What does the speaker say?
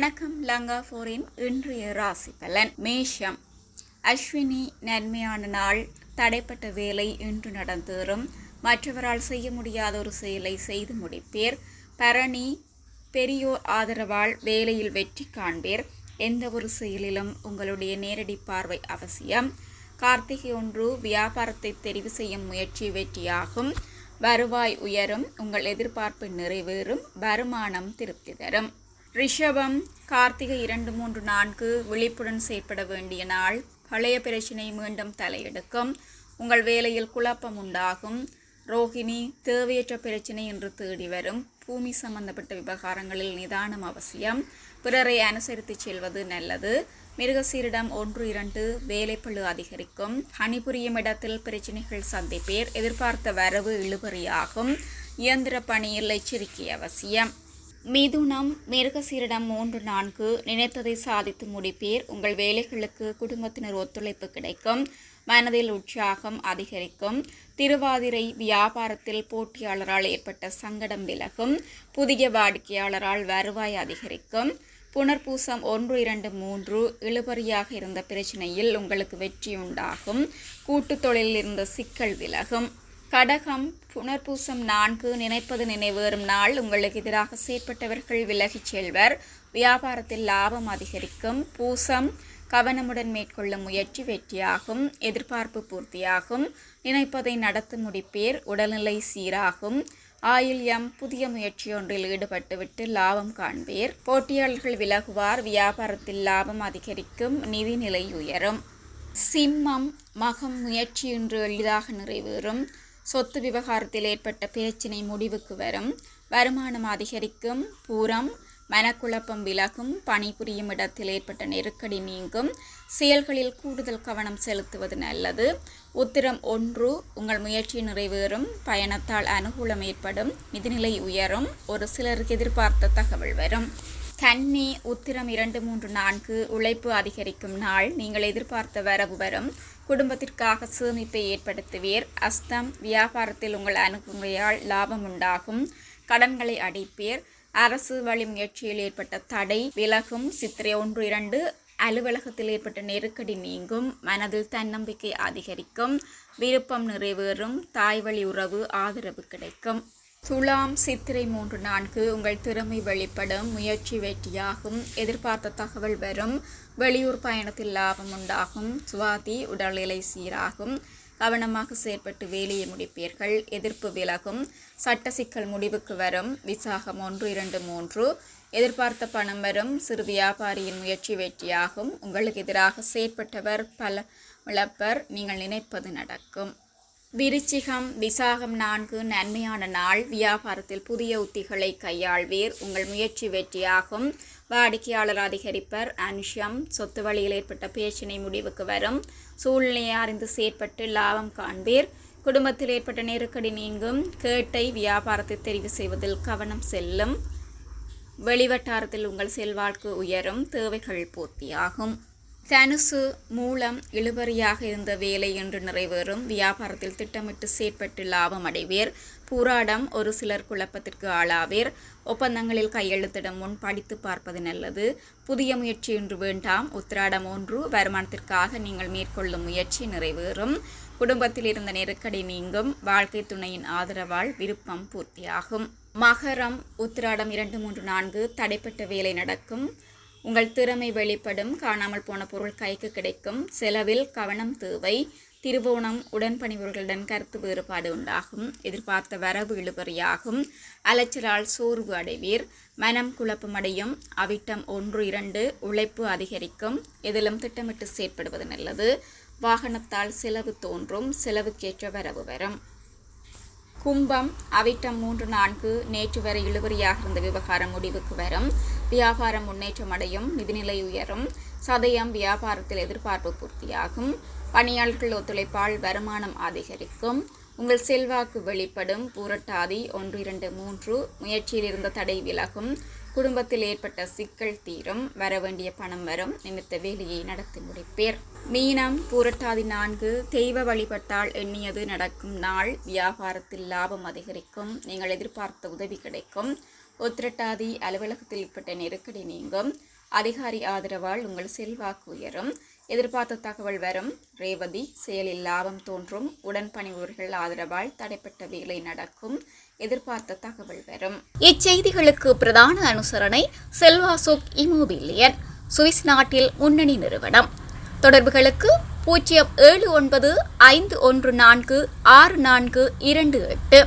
வணக்கம் லங்கா ஃபோரின் இன்றைய ராசி பலன் மேஷம். அஸ்வினி நன்மையான நாள் தடைப்பட்ட வேலை இன்று நடந்தேறும். மற்றவரால் செய்ய முடியாத ஒரு செயலை செய்து முடிப்பீர். பரணி பெரியோர் ஆதரவால் வேலையில் வெற்றி காண்பீர். எந்த ஒரு செயலிலும் உங்களுடைய நேரடி பார்வை அவசியம். கார்த்திகை ஒன்று வியாபாரத்தை தெரிவு செய்யும் முயற்சி வெற்றியாகும். வருவாய் உயரும் உங்கள் எதிர்பார்ப்பு நிறைவேறும் வருமானம் திருப்தி தரும். ரிஷபம் கார்த்திகை இரண்டு மூன்று நான்கு விழிப்புடன் செயற்பட வேண்டிய நாள். பழைய பிரச்சினை மீண்டும் தலையெடுக்கும். உங்கள் வேலையில் குழப்பம் உண்டாகும். ரோகிணி தேவையற்ற பிரச்சினை என்று தேடி வரும். பூமி சம்பந்தப்பட்ட விவகாரங்களில் நிதானம் அவசியம். பிறரை அனுசரித்து செல்வது நல்லது. மிருகசீரிடம் ஒன்று இரண்டு வேலைப்பழு அதிகரிக்கும். பணிபுரியும் இடத்தில் பிரச்சினைகள் சந்திப்பேர். எதிர்பார்த்த வரவு இழுபறியாகும். இயந்திர பணியில் எச்சரிக்கை அவசியம். மிதுனம் மிருகசீரிடம் மூன்று நான்கு நினைத்ததை சாதித்து முடிப்பீர். உங்கள் வேலைகளுக்கு குடும்பத்தினர் ஒத்துழைப்பு கிடைக்கும். மனதில் உற்சாகம் அதிகரிக்கும். திருவாதிரை வியாபாரத்தில் போட்டியாளரால் ஏற்பட்ட சங்கடம் விலகும். புதிய வாடிக்கையாளரால் வருவாய் அதிகரிக்கும். புனர்பூசம் ஒன்று இரண்டு மூன்று இழுபறியாக இருந்த பிரச்சனையில் உங்களுக்கு வெற்றி உண்டாகும். கூட்டுத் தொழிலில் இருந்த சிக்கல் விலகும். கடகம் புனர்பூசம் நான்கு நினைப்பது நினைவேறும் நாள் உங்களுக்கு எதிராக செயற்பட்டவர்கள் விலகிச் செல்வர். வியாபாரத்தில் லாபம் அதிகரிக்கும். பூசம் கவனமுடன் மேற்கொள்ளும் முயற்சி வெற்றியாகும். எதிர்பார்ப்பு பூர்த்தியாகும். நினைப்பதை நடத்தி முடிப்பீர். உடல்நிலை சீராகும். ஆயில்யம் புதிய முயற்சி ஒன்றில் ஈடுபட்டுவிட்டு லாபம் காண்பீர். போட்டியாளர்கள் விலகுவார். வியாபாரத்தில் லாபம் அதிகரிக்கும். நிதிநிலை உயரும். சிம்மம் மகம் முயற்சி எளிதாக நிறைவேறும். சொத்து விவகாரத்தில் ஏற்பட்ட பிரச்சினை முடிவுக்கு வரும். வருமானம் அதிகரிக்கும் பூரம் மனக்குழப்பம் விலகும் பணிபுரியும் இடத்தில் ஏற்பட்ட நெருக்கடி நீங்கும். செயல்களில் கூடுதல் கவனம் செலுத்துவது நல்லது. உத்திரம் ஒன்று உங்கள் முயற்சி நிறைவேறும் பயணத்தால் அனுகூலம் ஏற்படும் நிதிநிலை உயரும் ஒரு சிலருக்கு எதிர்பார்த்த தகவல் வரும். கன்னி உத்திரம் இரண்டு மூன்று நான்கு உழைப்பு அதிகரிக்கும் நாள். நீங்கள் எதிர்பார்த்த வரவு வரும். குடும்பத்திற்காக சேமிப்பை ஏற்படுத்துவீர். அஸ்தம் வியாபாரத்தில் உங்கள் அணுகுமுறையால் லாபம் உண்டாகும். கடன்களை அடைப்பீர். அரசு வழி முயற்சியில் ஏற்பட்ட தடை விலகும் சித்திரை ஒன்று இரண்டு அலுவலகத்தில் ஏற்பட்ட நெருக்கடி நீங்கும். மனதில் தன்னம்பிக்கை அதிகரிக்கும். விருப்பம் நிறைவேறும். தாய் வழி உறவு ஆதரவு கிடைக்கும். துலாம் சித்திரை மூன்று நான்கு உங்கள் திறமை வெளிப்படும் முயற்சி வெற்றியாகும் எதிர்பார்த்த தகவல் வரும் வெளியூர் பயணத்தில் லாபம் உண்டாகும் சுவாதி உடல்நிலை சீராகும் கவனமாக செயற்பட்டு வேலையை முடிப்பீர்கள் எதிர்ப்பு விலகும் சட்ட சிக்கல் முடிவுக்கு வரும் விசாகம் ஒன்று இரண்டு மூன்று எதிர்பார்த்த பணம் வரும் சிறு வியாபாரியின் முயற்சி வெற்றியாகும் உங்களுக்கு எதிராக செயற்பட்டவர் பல இழப்பர் நீங்கள் நினைப்பது நடக்கும். விருச்சிகம் விசாகம் நான்கு நன்மையான நாள் வியாபாரத்தில் புதிய உத்திகளை கையாள்வீர். உங்கள் முயற்சி வெற்றியாகும். வாடிக்கையாளர் அதிகரிப்பர் அனுஷம் சொத்து வழியில் ஏற்பட்ட பேச்சினை முடிவுக்கு வரும். சூழ்நிலையை அறிந்து செயற்பட்டு லாபம் காண்பீர். குடும்பத்தில் ஏற்பட்ட நெருக்கடி நீங்கும். கேட்டை வியாபாரத்தை தெரிவு செய்வதில் கவனம் செல்லும். வெளிவட்டாரத்தில் உங்கள் செல்வாழ்க்கு உயரும். தேவைகள் பூர்த்தியாகும். தனுசு மூலம் இழுபறியாக இருந்த வேலை என்று நிறைவேறும். வியாபாரத்தில் திட்டமிட்டு செயற்பட்டு லாபம் அடைவீர். பூராடம் ஒரு சிலர் குழப்பத்திற்கு ஆளாவீர். ஒப்பந்தங்களில் கையெழுத்திடும் முன் படித்து பார்ப்பது நல்லது. புதிய முயற்சி என்று வேண்டாம். உத்திராடம் ஒன்று. வருமானத்திற்காக நீங்கள் மேற்கொள்ளும் முயற்சி நிறைவேறும். குடும்பத்தில் இருந்த நெருக்கடி நீங்கும். வாழ்க்கை துணையின் ஆதரவால் விருப்பம் பூர்த்தியாகும். மகரம் உத்திராடம் இரண்டு மூன்று நான்கு தடைப்பட்ட வேலை நடக்கும். உங்கள் திறமை வெளிப்படும் காணாமல் போன பொருள் கைக்கு கிடைக்கும். செலவில் கவனம் தேவை. திருவோணம் உடன்பணிவர்களுடன் கருத்து வேறுபாடு உண்டாகும். எதிர்பார்த்த வரவு இழுபறியாகும். அலைச்சலால் சோர்வு அடைவீர். மனம் குழப்பமடையும். அவிட்டம் ஒன்று இரண்டு உழைப்பு அதிகரிக்கும். எதிலும் திட்டமிட்டு செயற்படுவது நல்லது. வாகனத்தால் செலவு தோன்றும். செலவுக்கேற்ற வரவு வரும். கும்பம் அவிட்டம் மூன்று நான்கு நேற்று வரை இழுபறியாக இருந்த விவகாரம் முடிவுக்கு வரும். வியாபாரம் முன்னேற்றம் அடையும் நிதிநிலை உயரும் சதயம் வியாபாரத்தில் எதிர்பார்ப்பு பூர்த்தியாகும் பணியாளர்கள் ஒத்துழைப்பால் வருமானம் அதிகரிக்கும் உங்கள் செல்வாக்கு வெளிப்படும் பூரட்டாதி ஒன்று இரண்டு மூன்று முயற்சியில் இருந்த தடை விலகும் குடும்பத்தில் ஏற்பட்ட சிக்கல் தீரும் வர வேண்டிய பணம் வரும் நிமித்த வேலையை நடத்தி முடிப்பேர். மீனம் பூரட்டாதி நான்கு தெய்வ வழிபட்டால் எண்ணியது நடக்கும் நாள் வியாபாரத்தில் லாபம் அதிகரிக்கும் நீங்கள் எதிர்பார்த்த உதவி கிடைக்கும் உத்திரட்டாதி அலுவலகத்தில் ஏற்பட்ட நெருக்கடி நீங்கும். அதிகாரி ஆதரவால் உங்கள் செல்வாக்கு உயரும். எதிர்பார்த்த தகவல் வரும். ரேவதி செயலில் லாபம் தோன்றும். உடன் பணிபுரிகள் ஆதரவால் தடைப்பட்ட வேலை நடக்கும். எதிர்பார்த்த தகவல் வரும். இச்செய்திகளுக்கு பிரதான அனுசரணை செல்வாசோக் இமோபிலியன் சுவிஸ் நாட்டில் முன்னணி நிறுவனம். தொடர்புகளுக்கு பூஜ்ஜியம் ஏழு ஒன்பது ஐந்து ஒன்று நான்கு ஆறு நான்கு இரண்டு எட்டு.